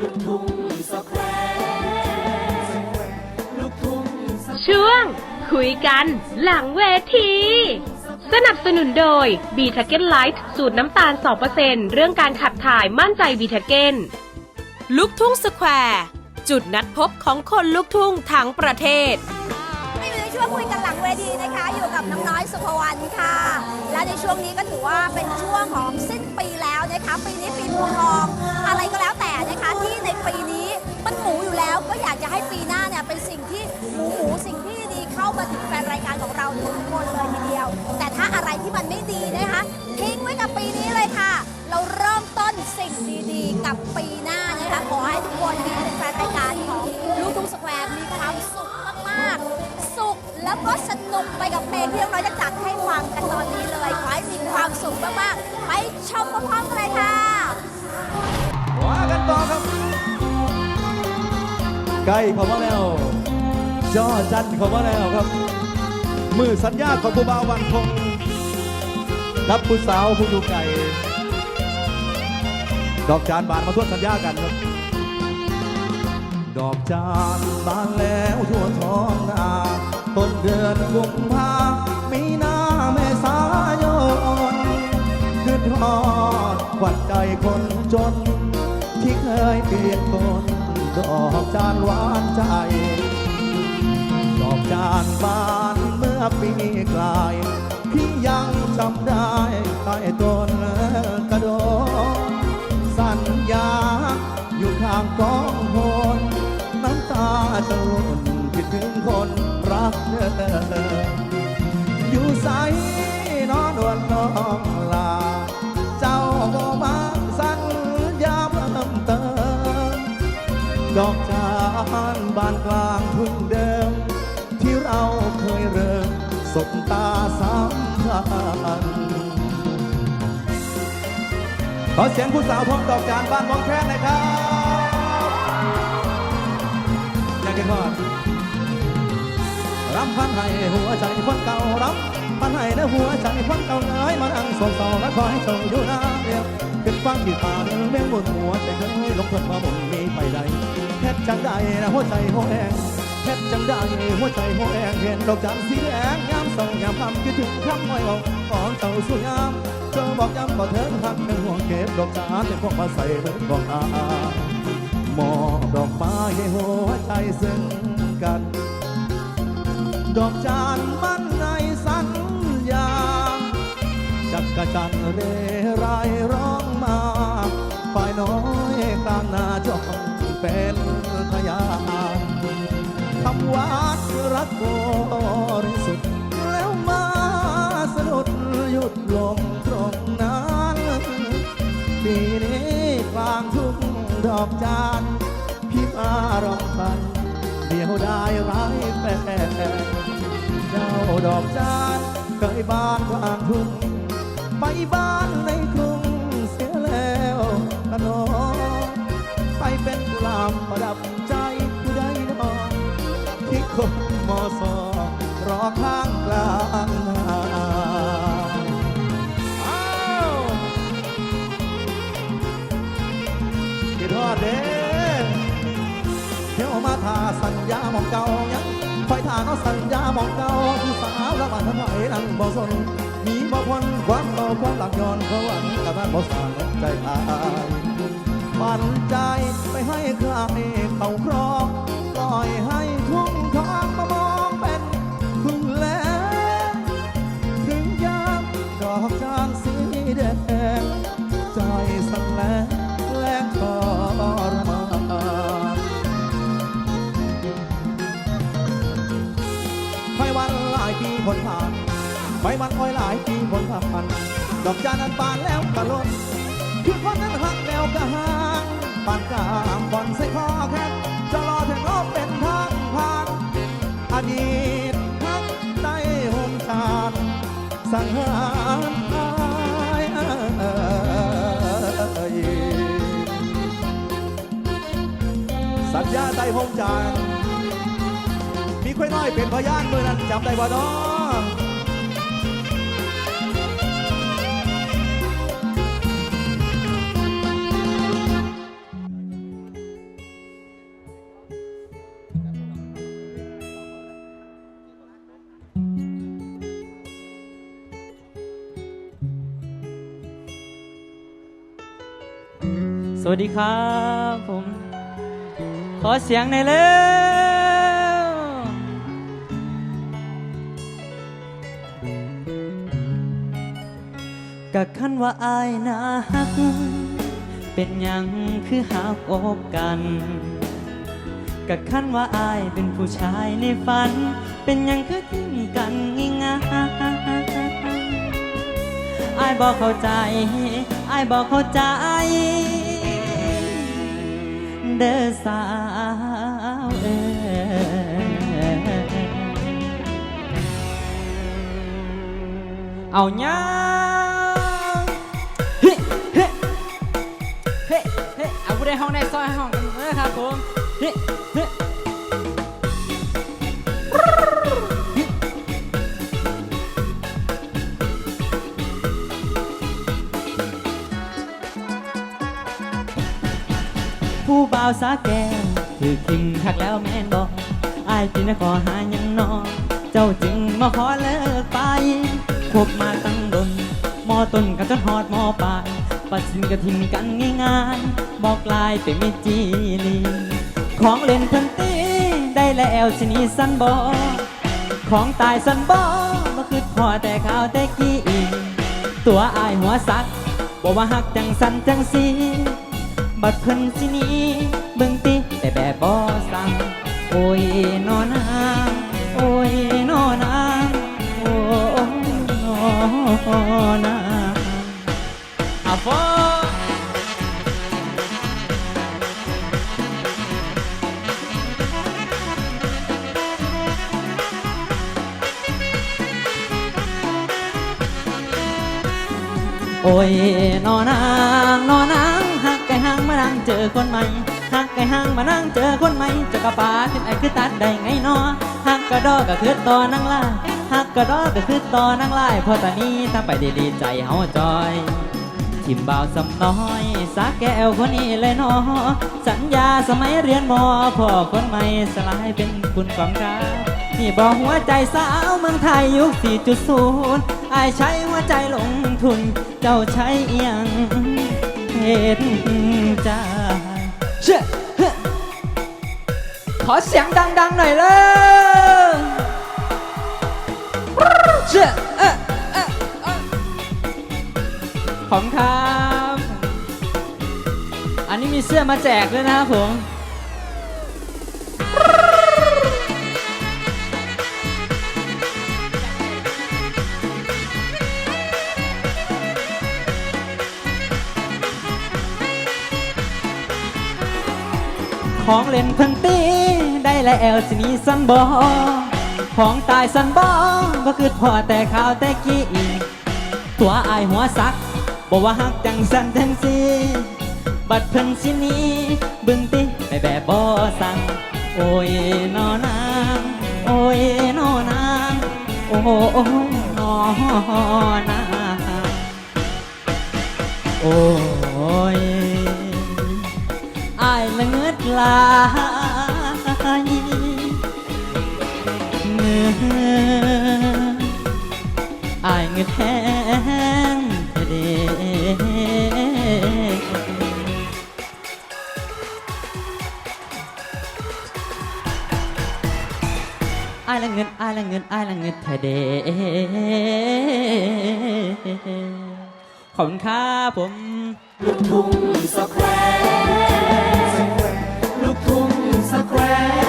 ลูกทุ่งสแควร์ลูกทุ่งสแควร์ช่วง คุยกันหลังเวที สนับสนุนโดย b ีทาเกนไลท์สูตรน้ำตาล 2%เรื่องการขับถ่ายมั่นใจบีทาเกนลูกทุ่งสแควร์ จุดนัดพบของคนลูกทุ่งทั้งประเทศไม่อยู่ในช่วงคุยกันหลังเวทีนะคะ อยู่กับน้องน้อยสุภวรรณค่ะ และในช่วงนี้ก็ถือว่าเป็นช่วงของสิ้นปีแล้วนะคะ ปีนี้ปีหมูทอง อะไรก็แล้วแต่นะคะ ที่ในปีนี้มันหมูอยู่แล้ว ก็อยากจะให้ปีหน้าเนี่ยเป็นสิ่งที่หมูหมูสิ่งที่ดีๆเข้ามาถึงแฟนรายการของเราทุกคนเลยทีเดียว แต่ถ้าอะไรที่มันไม่ดีนะคะทิ้งไว้กับปีนี้เลยค่ะ เราเริ่มต้นสิ่งดีๆ กับปีหน้านะคะขอให้ทุกคนที่เป็นแฟนรายการของลูกทุ่งสแควร์มีความสุขมากๆ สุขแล้วก็สนุกไปกับเพลงที่น้องน้อยจะจัดให้ฟังกันตอนนี้เลยขอให้มีความสุขมากๆไปชมพร้อม ใกล้เข้ามาแล้วจอจันเข้ามาแล้วครับ มือสัญญาของผู้บ่าววันคงรับผู้สาวผู้อยู่ไกลดอกจานบานมาทวดสัญญากันครับ ดอกจานบานแล้วทั่วท้องนาต้นเดือนกุมภามีนาเมษายนคือทอดขวัญใจคนจน ที่เคยเปลี่ยนคน ดอกจานหวานใจ ดอกจานบานเมื่อปีกลาย พี่ยังจำได้ใต้ต้นกระโดดสัญญาอยู่ข้างกองโพนน้ำตาจะร่นคิดถึงคนรักเธออยู่ใสนอนวนน้อง ดอกจานบานกลางทุ่งเดิม ที่เราเคยเริ่มสบตาสามพันขอเสียงผู้สาวพร้อมดอกจานบ้านของแค่น่อยครับอยากกินพอดรำพันให้หัวใจคนเก่ารำ พันให้ในหัวใจคนเก่าเงยมานั่งโศกเศร้าและคอยเจ้าอยู่น้าเดียวขึ้นฟังที่ตาเรื่องเรื่องบนหัวใจเคยลงเพิ่นมาบ่มีไปใดแค่จังได้นะหัวใจหัวแหงแค่จังได้หัวใจหัวแหงเห็นดอกจานทร์สีแดงยามเศร้ายามคำคิดถึงคำไว้บอกก่อนเจ้าสุยามเจ้าบอกย้ำก็เถิงหักเป็นห่วงเก็บดอกจานเป็นพวกมาใส่เบิดบอกอามอบดอกไม้ให้หัวใจซึ่งกัน ดอกจานทร์มันักกะจันเรไรร้องมาฝ่ายน้อยกลางนาจองเป็นพยานคำว่ารักบริสุทธิ์แล้วมาสะดุดหยุดลงตรงนั้นปีนี้กลางทุ่งดอกจานพี่มารองไปเดียวได้ร้ายแปรเจ้าดอกจานเคยบานกลางทุ่ง ไปบ้านในกรุงเสียแล้วกันนอไปเป็นกุหลาบประดับใจผู้ใดนอที่คนมอสอรอข้างกลางนาอ้าวคิดทอดเด้เที่ยวมาทาสัญญาหมองเก่ายังคอยทาเนาะสัญญาหมองเก่าคือสาวละมันทำไมนั่งบ่สน มีบ่พ้นความเก่าความหลังย้อนเพราะวันกับมันบ่สานใจตายปันใจไปให้ใครเขาครองปล่อยให้ทุ่ง ไฟมันคอยหลายปีผลผ่านดอกจานันบานแล้วกะล้นคือคนนั้นหักแล้วกะห่างปานกลางบอนใส่คอแคบจะรอถึงโลกเป็นทางผ่าน อดีตทักใต้ห่มชาญสังหารสัญญาใต้ห่มจานมีค่อยน้อยเป็นพยานเมื่อนั้นจำได้บ่น้อ สวัสดีครับผม ขอเสียงหน่อยเร็วกะคันว่าอายนะฮัก เป็นยังคือหักอกกันกะคันว่าอายเป็นผู้ชายในฝัน เป็นยังคือทิ้งกันง่ายอายบอกเข้าใจ อายบอกเข้าใจ เด้อสาวเอ๋เอาย่าเฮ้เฮ้เฮ้เฮ้เอาผู้ใดห้องในซอยห้องกันเลยครับผมาวสาแก้วถือคิงคักแล้วแม่นบอกอายจินขอหายังนอเจ้าจึงมาขอเลิกไปคบมาตั้งดนมอต้นกับจนฮอดมอปลายปัดสินกระทิมกันง่ายๆบอกลายเป็นมิตรจีลีของเล่นพิ่นตีได้แล้วสิหนี้สันบอของตายสันบอบ่คือพอแต่ข่าวแต่กี้ตัวอายหัวสักบอกว่าหักจังสันจังสี บัดเพิ่นสินี้เบิ่งติแต่แบบบ่สั่งโอ้ยนอนางโอ้ยนอนางโอ้ยนอนางอาฟอโอ้ยนอนางนอน อคนใหม่หักไก่หางมานั่งเจอคนใหม่เจะกระปาขึ้นไอ้คือตัดได้ไงนอหักกระดอก็คือต่อนั่งลายหักกระดอก็คือต่อนั่งลาพอตอนนี้ถ้าไปดีๆใจเฮาจอยทิมบ่าวสำน้อย สาแก้วคนนี้เลยนอสัญญาสมัยเรียนมอพ่อคนใหม่สลายเป็นคุณกองกานี่บอกหัวใจสาวเมืองไทยยุค 4.0อายใช้หัวใจลงทุน เจ้าใช้เอียง เหตุใจเชื่อขอเสียงดัง ๆ หน่อยเลยเชื่อขอบคุณครับ อันนี้มีเสื้อมาแจกด้วยนะครับผม ของเล่นเพิ่นตีได้แล้วสิมีสันบอของตายสันบอบ่คือพ่อแต่ข่าวแต่กี้ตัวอายหัวสักบอกว่าหักจังสันจังสีบัดเพิ่นสินี้บึงติไปแบบบ่สั่งโอ้ยนอนางโอ้ยนอนางโอ้ยนอนางโอ้ย อายละเงิดลายเงืออายเงินแห้งเดอายละเงินอายละเงินอายละเงินแท้เดขอบคุณครับผม ลูกทุ่งสแควร์ลูกทุ่งสแควร์